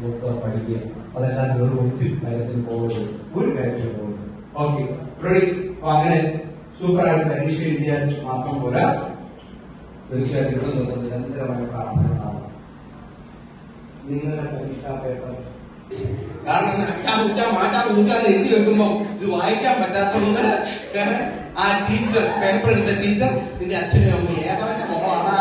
നോക്കുക പഠിക്കുക. അതെല്ലാം വേറെ ഒരു കാര്യത്തിൽ പോകുന്നത് ഒരു കാര്യത്തിൽ പോകുന്നത് ഓക്കെ റെഡി അപ്പൊ അങ്ങനെ സൂപ്പറായിട്ട് പരീക്ഷ എഴുതിയാൽ മാത്രം പോരാ. തീർച്ചയായിട്ടും ഇവിടെ നിന്ന് നിരന്തരമായ പ്രാർത്ഥന ഉണ്ടാകും നിങ്ങളുടെ പരീക്ഷാ പേപ്പർ. കാരണം അച്ഛാ ഉച്ച മാറ്റാ ഊച്ചാന്ന് എഴുതി വെക്കുമ്പോ ഇത് വായിക്കാൻ പറ്റാത്തതുകൊണ്ട് ആ ടീച്ചർ പേപ്പർ എടുത്ത ടീച്ചർ നിന്റെ അച്ഛനും അമ്മയും ഏതവന്റെ മോളാടാ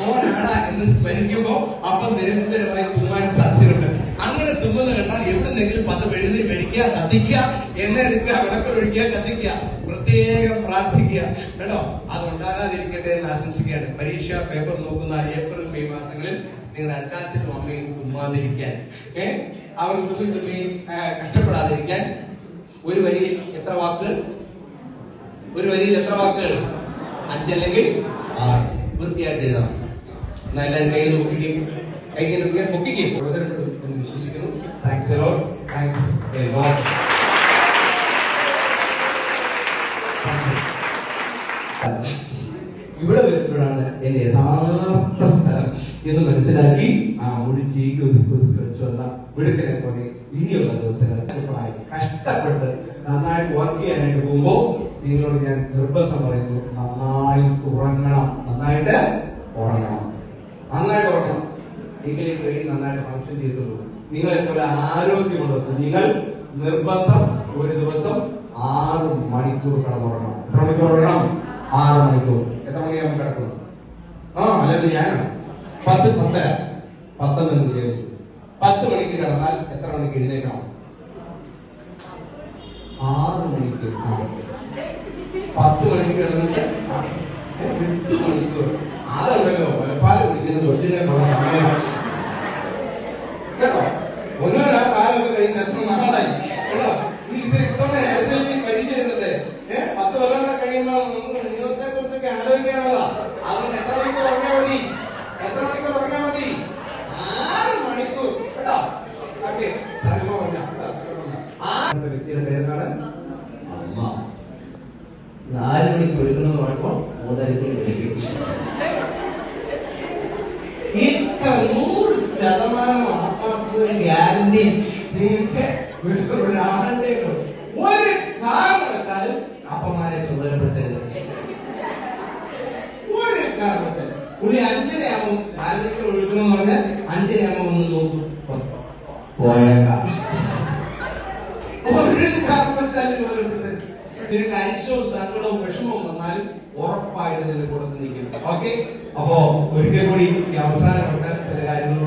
മോനാടാ എന്ന് സ്മരിക്കുമ്പോ അപ്പം നിരന്തരമായി തുമ്മാൻ സാധ്യതയുണ്ട്. അങ്ങനെ തുമ്മുന്ന കണ്ടാൽ എവിടുന്നെങ്കിലും പത്ത് എഴുതി മേടിക്കുക കത്തിക്കുക എണ്ണ എടുക്കുക വിളക്കൊഴിക്കുക കത്തിക്കുക പ്രത്യേകം പ്രാർത്ഥിക്കുക. കേട്ടോ? അത് ഉണ്ടാകാതിരിക്കട്ടെ എന്ന് ആശംസിക്കുകയാണ്. പരീക്ഷ പേപ്പർ നോക്കുന്ന ഏപ്രിൽ മെയ് മാസങ്ങളിൽ നിങ്ങളുടെ അച്ചാച്ചനും അമ്മയും തുമ്മാതിരിക്കാൻ. ഏ? അവർ തുമ്മി തുമ്മി കഷ്ടപ്പെടാതിരിക്കാൻ. ഒരു വരിയിൽ എത്ര വാക്കുകൾ? ഒരു വരിയിൽ എത്ര വാക്കുകൾ? അഞ്ചല്ലെങ്കിൽ ആറ്. വൃത്തിയായിട്ട് എഴുതണം. എന്നാ എല്ലാവരും കയ്യിൽ നോക്കുകയും കയ്യിൽ പൊക്കിക്കുകയും പ്രയോജനപ്പെടും എന്ന് വിശ്വസിക്കുന്നു. Thanks a lot thanks a lot ഇവിടെ വരുമ്പോഴാണ് എന്റെ യഥാർത്ഥ സ്ഥലം എന്ന് മനസ്സിലാക്കി ആ ഒഴിച്ചേക്ക് ഒതുക്കി ഒതുക്കി വെച്ചു വന്ന വിടുക്കനെ പോലെ ഇനിയുള്ള ദിവസങ്ങൾ സൂപ്പറായി കഷ്ടപ്പെട്ട് നന്നായിട്ട് വർക്ക് ചെയ്യാനായിട്ട് പോകുമ്പോൾ നിങ്ങളോട് ഞാൻ നിർബന്ധം പറയുന്നു നന്നായി ഉറങ്ങണം. നന്നായിട്ട് ഉറങ്ങണം. നന്നായിട്ട് ഉറങ്ങണം. എങ്കിലേ ബ്രെയിൻ നന്നായിട്ട് ഫങ്ഷൻ ചെയ്തുള്ളൂ നിങ്ങൾ എത്ര ആരോഗ്യമുള്ള കുഞ്ഞുങ്ങൾ നിർബന്ധം ഒരു ദിവസം ആറ് മണിക്കൂർ കിടന്നുറങ്ങണം. എത്ര മണിക്കൂർ ഉറങ്ങണം ആറ് മണിക്കൂർ. എത്ര മണിയാകുമ്പോൾ കിടക്കും ആ അല്ലെങ്കിൽ ഞാൻ പത്ത് പത്തര. പത്തെന്ന് ചോദിച്ചു. പത്ത് മണിക്ക് കിടന്നാൽ എത്ര മണിക്ക് എഴുന്നേക്കണം ആറ് മണിക്ക്. പത്ത് മണിക്ക് കിടന്നിട്ട് എട്ട് മണിക്കൂർ. ആരല്ലോ മലപ്പാലം കുടിക്കുന്നത് കൊച്ചിനെ പോലെ മൂന്നരയ്ക്ക് ഒരുക്കണം പറയുമ്പോൾ മൂന്നരയ്ക്ക് ഒരുക്കും ഇത്ര നൂറ് ശതമാനം ആത്മാർത്ഥത ഗ്യാരണ്ടി നിങ്ങൾക്ക് ഒരാളുടെ ഒരു കാരണവശാലും അപ്പമാരെ ചുമതലപ്പെട്ടരുത് ഒരു കാരണവശാലും. പുള്ളി അഞ്ചരയാകും നാലരയ്ക്ക് ഒഴുകണമെന്ന് പറഞ്ഞാൽ അഞ്ചരയാകുമ്പോൾ ഒന്ന് നോക്കും. ഒരു കാരണവശാലും നിനക്ക് അരിശവും സങ്കടവും വിഷമവും വന്നാലും ഉറപ്പായിട്ട് നിന്റെ കൂടെ നിൽക്കും ഓക്കെ? അപ്പോ ഒരിക്കൽ കൂടി ഈ അവസാന ചില കാര്യങ്ങളോട്